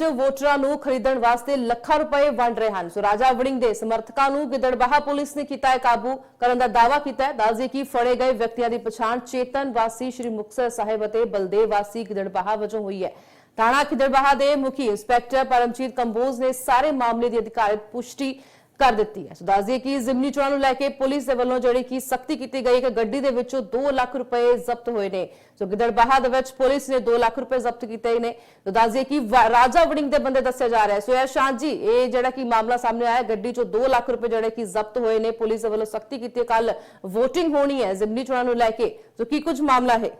ਵਿੱਚ ਵੋਟਰਾਂ ਨੂੰ ਖਰੀਦਣ ਵਾਸਤੇ ਲੱਖਾਂ ਰੁਪਏ ਵੰਡ ਰਹੇ ਹਨ। ਸੋ ਰਾਜਾ ਵੜਿੰਗ ਦੇ ਸਮਰਥਕਾਂ ਨੂੰ ਗਿੱਦੜਬਾਹਾ ਪੁਲਿਸ ਨੇ ਕੀਤਾ ਹੈ ਕਾਬੂ। ਕਰਨ ਦਾ ਦਾਅਵਾ ਕੀਤਾ ਹੈ। ਦੱਸਦੇ ਕਿ ਫੜੇ ਗਏ ਵਿਅਕਤੀਆਂ ਦੀ ਪਛਾਣ ਚੇਤਨ ਵਾਸੀ ਸ਼੍ਰੀ ਮੁਕਤਸਰ ਸਾਹਿਬ ਅਤੇ ਬਲਦੇਵ ਵਾਸੀ ਗਿੱਦੜਬਾਹਾ ਵਜੋਂ ਹੋਈ ਹੈ। ਥਾਣਾ ਗਿੱਦੜਬਾਹਾ ਦੇ ਮੁਖੀ ਇੰਸਪੈਕਟਰ ਪਰਮਜੀਤ ਕੰਬੋਜ ਨੇ ਸਾਰੇ ਮਾਮਲੇ ਦੀ ਅਧਿਕਾਰਤ ਪੁਸ਼ਟੀ ਕਰ ਦਿੱਤੀ ਹੈ। ਸੋ ਦੱਸ ਦਈਏ ਕਿ ਜ਼ਿਮਨੀ ਚੋਣਾਂ ਨੂੰ ਲੈ ਕੇ ਪੁਲਿਸ ਦੇ ਵੱਲੋਂ ਜਿਹੜੀ ਕਿ ਸਖਤੀ ਕੀਤੀ ਗਈ ਹੈ ਗੱਡੀ ਦੇ ਵਿੱਚੋਂ 2 ਲੱਖ ਰੁਪਏ ਜ਼ਬਤ ਹੋਏ ਨੇ। ਸੋ ਗਿੱਦੜਬਾਹਾ ਦੇ ਵਿੱਚ ਪੁਲਿਸ ਨੇ 2 ਲੱਖ ਰੁਪਏ ਜ਼ਬਤ ਕੀਤੇ ਨੇ। ਸੋ ਦੱਸ ਦਈਏ ਕਿ ਰਾਜਾ ਵੜਿੰਗ ਦੇ ਬੰਦੇ ਦੱਸਿਆ ਜਾ ਰਿਹਾ ਹੈ। ਸੋ ਇਹ ਸ਼ਾਂਤ ਜੀ ਇਹ ਜਿਹੜਾ ਕਿ ਮਾਮਲਾ ਸਾਹਮਣੇ ਆਇਆ ਹੈ, ਗੱਡੀ ਚੋਂ 2 ਲੱਖ ਰੁਪਏ ਜਿਹੜੇ ਕਿ ਜ਼ਬਤ ਹੋਏ ਨੇ। ਪੁਲਿਸ ਦੇ ਵੱਲੋਂ ਸਖਤੀ ਕੀਤੀ ਕੱਲ VOTING ਹੋਣੀ ਹੈ ਜ਼ਿਮਨੀ ਚੋਣਾਂ ਨੂੰ ਲੈ ਕੇ। ਸੋ ਕੀ ਕੁਝ ਮਾਮਲਾ ਹੈ?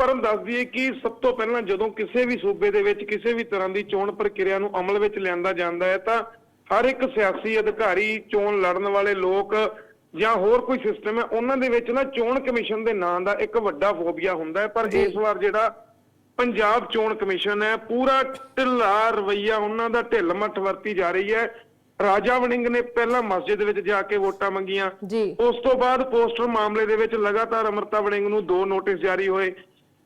ਪਰਮ ਦੱਸ ਦਈਏ ਕਿ ਸਭ ਤੋਂ ਪਹਿਲਾਂ ਜਦੋਂ ਕਿਸੇ ਵੀ ਸੂਬੇ ਦੇ ਵਿੱਚ ਕਿਸੇ ਵੀ ਤਰ੍ਹਾਂ ਦੀ ਚੋਣ ਪ੍ਰਕਿਰਿਆ ਨੂੰ ਅਮਲ ਵਿੱਚ ਲਿਆਂਦਾ ਜਾਂਦਾ ਹੈ ਤਾਂ ਹਰ ਇੱਕ ਸਿਆਸੀ ਅਧਿਕਾਰੀ ਚੋਣ ਲੜਨ ਵਾਲੇ ਲੋਕ ਜਾਂ ਹੋਰ ਕੋਈ ਸਿਸਟਮ ਹੈ ਉਹਨਾਂ ਦੇ ਵਿੱਚ ਨਾ ਚੋਣ ਕਮਿਸ਼ਨ ਦੇ ਨਾਂ ਦਾ ਇੱਕ ਵੱਡਾ ਫੋਬੀਆ ਹੁੰਦਾ ਹੈ। ਪਰ। ਇਸ ਵਾਰ ਜਿਹੜਾ ਪੰਜਾਬ ਚੋਣ ਕਮਿਸ਼ਨ ਹੈ ਪੂਰਾ ਢਿੱਲਾ ਰਵਈਆ ਉਹਨਾਂ ਦਾ ਢਿੱਲ ਮੱਠ ਵਰਤੀ ਜਾ ਰਹੀ ਹੈ। ਰਾਜਾ ਵੜਿੰਗ ਨੇ ਪਹਿਲਾਂ ਮਸਜਿਦ ਵਿੱਚ ਜਾ ਕੇ ਵੋਟਾਂ ਮੰਗੀਆਂ। ਉਸ ਤੋਂ ਬਾਅਦ ਪੋਸਟਰ ਮਾਮਲੇ ਦੇ ਵਿੱਚ ਲਗਾਤਾਰ ਅਮਰਤਾ ਵੜਿੰਗ ਨੂੰ ਦੋ ਨੋਟਿਸ ਜਾਰੀ ਹੋਏ।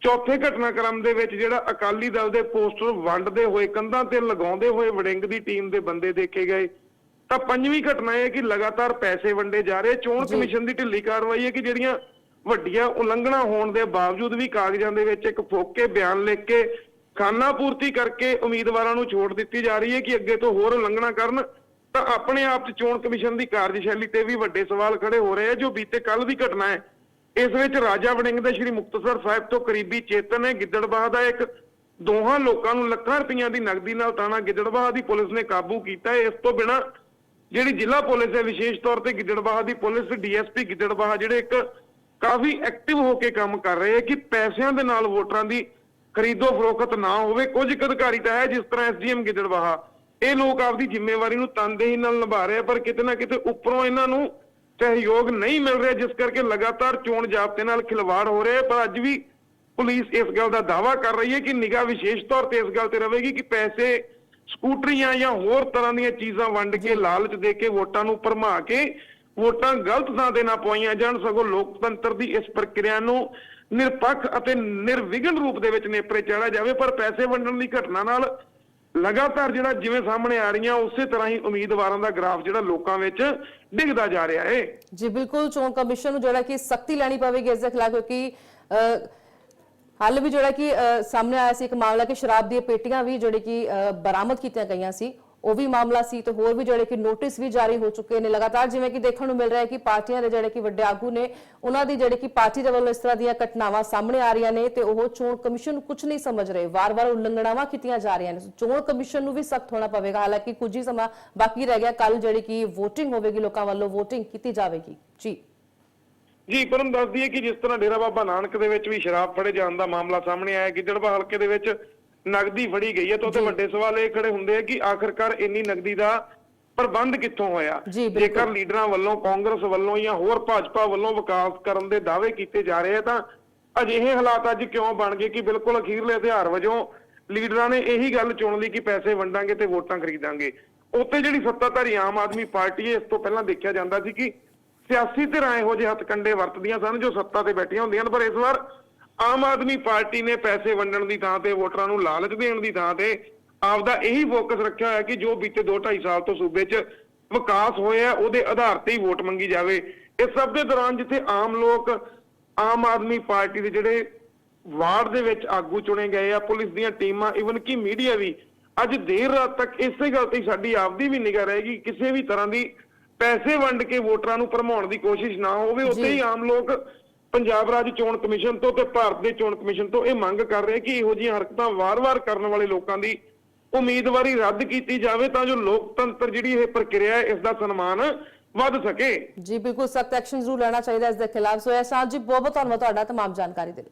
ਚੌਥੇ ਘਟਨਾਕ੍ਰਮ ਦੇ ਵਿੱਚ ਜਿਹੜਾ ਅਕਾਲੀ ਦਲ ਦੇ ਪੋਸਟਰ ਵੰਡਦੇ ਹੋਏ ਕੰਧਾਂ ਤੇ ਲਗਾਉਂਦੇ ਹੋਏ ਵੜਿੰਗ ਦੀ ਟੀਮ ਦੇ ਬੰਦੇ ਦੇਖੇ ਗਏ। ਤਾਂ ਪੰਜਵੀਂ ਘਟਨਾ ਇਹ ਹੈ ਕਿ ਲਗਾਤਾਰ ਪੈਸੇ ਵੰਡੇ ਜਾ ਰਹੇ। ਚੋਣ। ਕਮਿਸ਼ਨ ਦੀ ਢਿੱਲੀ ਕਾਰਵਾਈ ਹੈ ਕਿ ਜਿਹੜੀਆਂ ਵੱਡੀਆਂ ਉਲੰਘਣਾ ਹੋਣ ਦੇ ਬਾਵਜੂਦ ਵੀ ਕਾਗਜ਼ਾਂ ਦੇ ਵਿੱਚ ਇੱਕ ਫੋਕ ਬਿਆਨ ਲਿਖ ਕੇ ਖਾਨਾ ਪੂਰਤੀ ਕਰਕੇ ਉਮੀਦਵਾਰਾਂ ਨੂੰ ਛੋਟ ਦਿੱਤੀ ਜਾ ਰਹੀ ਹੈ ਕਿ ਅੱਗੇ ਤੋਂ ਹੋਰ ਉਲੰਘਣਾ ਕਰਨ ਤਾਂ ਆਪਣੇ ਆਪ 'ਚ ਚੋਣ ਕਮਿਸ਼ਨ ਦੀ ਕਾਰਜਸ਼ੈਲੀ ਤੇ ਵੀ ਵੱਡੇ ਸਵਾਲ ਖੜੇ ਹੋ ਰਹੇ ਆ ਜੋ ਬੀਤੇ ਕੱਲ ਦੀ ਘਟਨਾ ਹੈ ਇਸ ਵਿੱਚ ਰਾਜਾ ਵੜਿੰਗ ਦੇ ਸ਼੍ਰੀ ਮੁਕਤਸਰ ਸਾਹਿਬ ਤੋਂ ਕਰੀਬੀ ਚੇਤਨ ਹੈ। ਗਿੱਦੜਬਾਹ ਦਾ ਇੱਕ ਦੋਹਾਂ ਲੋਕਾਂ ਨੂੰ ਲੱਖਾਂ ਰੁਪਈਆਂ ਦੀ ਨਗਦੀ ਨਾਲ ਤਾਣਾ ਗਿੱਦੜਬਾਹ ਦੀ ਪੁਲਿਸ ਨੇ ਕਾਬੂ ਕੀਤਾ ਹੈ। ਇਸ ਤੋਂ ਬਿਨਾਂ ਜਿਹੜੀ ਜ਼ਿਲ੍ਹਾ ਪੁਲਿਸ ਹੈ, ਵਿਸ਼ੇਸ਼ ਤੌਰ ਤੇ ਗਿੱਦੜਬਾਹ ਦੀ ਪੁਲਿਸ, ਡੀਐਸਪੀ ਗਿੱਦੜਬਾਹ, ਜਿਹੜੇ ਇੱਕ ਕਾਫੀ ਐਕਟਿਵ ਹੋ ਕੇ ਕੰਮ ਕਰ ਰਹੇ ਹੈ ਕਿ ਪੈਸਿਆਂ ਦੇ ਨਾਲ ਵੋਟਰਾਂ ਦੀ ਖਰੀਦੋ ਫਰੋਖਤ ਨਾ ਹੋਵੇ। ਕੁਝ ਕੁ ਅਧਿਕਾਰੀ ਤਾਂ ਹੈ, ਜਿਸ ਤਰ੍ਹਾਂ ਐਸਡੀਐਮ ਗਿੱਦੜਬਾਹਾ। ਇਹ ਲੋਕ ਆਪਦੀ ਜ਼ਿੰਮੇਵਾਰੀ ਨੂੰ ਤਨਦੇਹੀ ਨਾਲ ਨਿਭਾ ਰਹੇ ਆ ਪਰ ਕਿਤੇ ਨਾ ਕਿਤੇ ਉੱਪਰੋਂ ਇਹਨਾਂ ਨੂੰ ਸਹਿਯੋਗ ਨਹੀਂ ਮਿਲ ਰਿਹਾ ਜਿਸ ਕਰਕੇ ਲਗਾਤਾਰ ਚੋਣ ਜ਼ਾਬਤੇ ਨਾਲ ਖਿਲਵਾੜ ਹੋ ਰਿਹਾ ਪਰ ਅੱਜ ਵੀ ਪੁਲਿਸ ਇਸ ਗੱਲ ਦਾ ਦਾਅਵਾ ਕਰ ਰਹੀ ਹੈ ਕਿ ਨਿਗਾਹ ਵਿਸ਼ੇਸ਼ ਤੌਰ ਤੇ ਇਸ ਗੱਲ ਤੇ ਰਹੇਗੀ ਕਿ ਪੈਸੇ ਸਕੂਟਰੀਆਂ ਜਾਂ ਹੋਰ ਤਰ੍ਹਾਂ ਦੀਆਂ ਚੀਜ਼ਾਂ ਵੰਡ ਕੇ ਲਾਲਚ ਦੇ ਕੇ ਵੋਟਾਂ ਨੂੰ ਭਰਮਾ ਕੇ ਵੋਟਾਂ ਗਲਤ ਥਾਂ ਤੇ ਨਾ ਪਾਈਆਂ ਜਾਣ ਸਗੋਂ ਲੋਕਤੰਤਰ ਦੀ ਇਸ ਪ੍ਰਕਿਰਿਆ ਨੂੰ ਨਿਰਪੱਖ ਅਤੇ ਨਿਰਵਿਘਨ ਰੂਪ ਦੇ ਵਿੱਚ ਨੇਪਰੇ ਚਾੜਿਆ ਜਾਵੇ। ਪਰ ਪੈਸੇ ਵੰਡਣ ਦੀ ਘਟਨਾ ਨਾਲ ਲਗਾਤਾਰ ਜਿਹੜਾ ਜਿਵੇਂ ਸਾਹਮਣੇ ਆ ਰਹੀਆਂ ਉਸੇ ਤਰ੍ਹਾਂ ਹੀ ਉਮੀਦਵਾਰਾਂ ਦਾ ਗ੍ਰਾਫ ਜਿਹੜਾ ਲੋਕਾਂ ਵਿੱਚ ਡਿੱਗਦਾ ਜਾ ਰਿਹਾ ਹੈ। ਜੀ ਬਿਲਕੁਲ ਚੋਣ ਕਮਿਸ਼ਨ ਨੂੰ ਜਿਹੜਾ ਕਿ ਸਖਤੀ ਲੈਣੀ ਪਵੇਗੀ ਇਸ ਦੇ ਖਿਲਾਫ ਕਿਉਂਕਿ ਅਹ, ਹਾਲ ਵੀ ਜਿਹੜਾ ਕਿ ਸਾਹਮਣੇ ਆਇਆ ਸੀ ਇੱਕ ਮਾਮਲਾ ਕਿ ਸ਼ਰਾਬ ਦੀਆਂ ਪੇਟੀਆਂ ਵੀ ਜਿਹੜੇ ਕਿ ਅਹ, ਬਰਾਮਦ ਕੀਤੀਆਂ ਗਈਆਂ ਸੀ। ਉਹ ਵੀ ਮਾਮਲਾ ਸੀ ਤੇ ਹੋਰ ਵੀ ਜਿਹੜੇ ਕਿ ਨੋਟਿਸ ਵੀ ਜਾਰੀ ਹੋ ਚੁੱਕੇ ਨੇ। ਲਗਾਤਾਰ ਜਿਵੇਂ ਕਿ ਦੇਖਣ ਨੂੰ ਮਿਲ ਰਿਹਾ ਹੈ ਕਿ ਪਾਰਟੀਆਂ ਦੇ ਜਿਹੜੇ ਕਿ ਵੱਡੇ ਆਗੂ ਨੇ, ਉਹਨਾਂ ਦੀ ਜਿਹੜੇ ਕਿ ਪਾਰਟੀ ਦੇ ਵੱਲੋਂ ਇਸ ਤਰ੍ਹਾਂ ਦੀਆਂ ਘਟਨਾਵਾਂ ਸਾਹਮਣੇ ਆ ਰਹੀਆਂ ਨੇ ਤੇ ਉਹ ਚੋਣ ਕਮਿਸ਼ਨ ਨੂੰ ਕੁਝ ਨਹੀਂ ਸਮਝ ਰਹੇ। ਵਾਰ-ਵਾਰ ਉਲੰਘਣਾਵਾਂ ਕੀਤੀਆਂ ਜਾ ਰਹੀਆਂ ਨੇ। ਚੋਣ ਕਮਿਸ਼ਨ ਨੂੰ ਵੀ ਸਖਤ ਹੋਣਾ ਪਵੇਗਾ। ਹਾਲਾਂਕਿ ਕੁਝ ਹੀ ਸਮਾਂ ਬਾਕੀ ਰਹਿ ਗਿਆ। ਕੱਲ ਜਿਹੜੀ ਕਿ VOTING ਹੋਵੇਗੀ, ਲੋਕਾਂ ਵੱਲੋਂ VOTING ਕੀਤੀ ਜਾਵੇਗੀ। ਜੀ। ਜੀ ਪਰਮ ਦੱਸ ਦਈਏ ਕਿ ਜਿਸ ਤਰ੍ਹਾਂ ਡੇਰਾ ਬਾਬਾ ਨਾਨਕ ਦੇ ਵਿੱਚ ਵੀ ਸ਼ਰਾਬ ਫੜੇ ਜਾਣ ਦਾ ਮਾਮਲਾ ਸਾਹਮਣੇ ਆਇਆ ਗਿੱਦੜਬਾ ਹਲਕੇ ਦੇ ਵਿੱਚ ਨਗਦੀ ਫੜੀ ਗਈ ਹੈ ਤਾਂ ਉਹਦੇ। ਵੱਡੇ ਸਵਾਲ ਇਹ ਖੜੇ ਹੁੰਦੇ ਆ ਕਿ ਆਖਰਕਾਰ ਇੰਨੀ ਨਗਦੀ ਦਾ ਪ੍ਰਬੰਧ ਕਿੱਥੋਂ ਹੋਇਆ। ਜੇਕਰ ਲੀਡਰਾਂ ਵੱਲੋਂ ਕਾਂਗਰਸ ਵੱਲੋਂ ਜਾਂ ਹੋਰ ਭਾਜਪਾ ਵੱਲੋਂ ਵਿਕਾਸ ਕਰਨ ਦੇ ਦਾਅਵੇ ਕੀਤੇ ਜਾ ਰਹੇ ਆ ਤਾਂ ਅਜਿਹੇ ਹਾਲਾਤ ਅੱਜ ਕਿਉਂ ਬਣ ਗਏ ਕਿ ਬਿਲਕੁਲ ਅਖੀਰਲੇ ਹਥਿਆਰ ਵਜੋਂ ਲੀਡਰਾਂ ਨੇ ਇਹੀ ਗੱਲ ਚੁਣ ਲਈ ਕਿ ਪੈਸੇ ਵੰਡਾਂਗੇ ਤੇ ਵੋਟਾਂ ਖਰੀਦਾਂਗੇ ਉੱਥੇ ਜਿਹੜੀ ਸੱਤਾਧਾਰੀ ਆਮ ਆਦਮੀ ਪਾਰਟੀ ਹੈ ਇਸ ਤੋਂ ਪਹਿਲਾਂ ਦੇਖਿਆ ਜਾਂਦਾ ਸੀ ਕਿ ਸਿਆਸੀ ਧਿਰਾਂ ਇਹੋ ਜਿਹੇ ਹੱਥਕੰਡੇ ਵਰਤਦੀਆਂ ਸਨ ਜੋ ਸੱਤਾ ਤੇ ਬੈਠੀਆਂ ਹੁੰਦੀਆਂ ਪਰ ਇਸ ਵਾਰ ਆਮ ਆਦਮੀ ਪਾਰਟੀ ਨੇ ਪੈਸੇ ਵੰਡਣ ਦੀ ਥਾਂ ਤੇ ਵੋਟਰਾਂ ਨੂੰ ਲਾਲਚ ਦੇਣ ਦੀ ਥਾਂ ਤੇ ਆਪਦਾ ਇਹੀ ਫੋਕਸ ਰੱਖਿਆ ਹੋਇਆ ਕਿ ਜੋ ਬੀਤੇ 2.5 ਸਾਲ ਤੋਂ ਸੂਬੇ 'ਚ ਵਿਕਾਸ ਹੋਇਆ ਉਹਦੇ ਆਧਾਰ ਤੇ ਹੀ ਵੋਟ ਮੰਗੀ ਜਾਵੇ ਇਸ ਸਭ ਦੇ ਦੌਰਾਨ ਜਿੱਥੇ ਆਮ ਲੋਕ ਆਮ ਆਦਮੀ ਪਾਰਟੀ ਦੇ ਜਿਹੜੇ ਵਾਰਡ ਦੇ ਵਿੱਚ ਆਗੂ ਚੁਣੇ ਗਏ ਆ ਪੁਲਿਸ ਦੀਆਂ ਟੀਮਾਂ ਇਵਨ ਕਿ ਮੀਡੀਆ ਵੀ ਅੱਜ ਦੇਰ ਰਾਤ ਤੱਕ ਇਸੇ ਗੱਲ ਤੇ ਸਾਡੀ ਆਪਦੀ ਵੀ ਨਿਗਾਹ ਰਹੇਗੀ ਕਿਸੇ ਵੀ ਤਰ੍ਹਾਂ ਦੀ ਪੈਸੇ ਵੰਡ ਕੇ ਵੋਟਰਾਂ ਨੂੰ ਭਰਮਾਉਣ ਦੀ ਕੋਸ਼ਿਸ਼ ਨਾ ਹੋਵੇ ਉੱਥੇ। ਹੀ ਆਮ ਲੋਕ ਪੰਜਾਬ ਰਾਜ ਚੋਣ ਕਮਿਸ਼ਨ ਤੋਂ ਤੇ ਭਾਰਤ ਦੇ ਚੋਣ ਕਮਿਸ਼ਨ ਤੋਂ ਇਹ ਮੰਗ ਕਰ ਰਹੇ ਕਿ ਇਹੋ ਜਿਹੀਆਂ ਹਰਕਤਾਂ ਵਾਰ-ਵਾਰ ਕਰਨ ਵਾਲੇ ਲੋਕਾਂ ਦੀ ਉਮੀਦਵਾਰੀ ਰੱਦ ਕੀਤੀ ਜਾਵੇ ਤਾਂ ਜੋ ਲੋਕਤੰਤਰ ਜਿਹੜੀ ਇਹ ਪ੍ਰਕਿਰਿਆ ਹੈ ਇਸ ਦਾ ਸਨਮਾਨ ਵੱਧ ਸਕੇ ਜੀ ਬਿਲਕੁਲ ਸਖਤ ਐਕਸ਼ਨ ਜ਼ਰੂਰ ਲੈਣਾ ਚਾਹੀਦਾ ਇਸ ਦੇ ਖਿਲਾਫ ਸੋ ਐਸਾਨ ਜੀ ਬਹੁਤ ਬਹੁਤ ਧੰਨਵਾਦ ਤੁਹਾਡਾ तमाम ਜਾਣਕਾਰੀ ਦੇ ਲਈ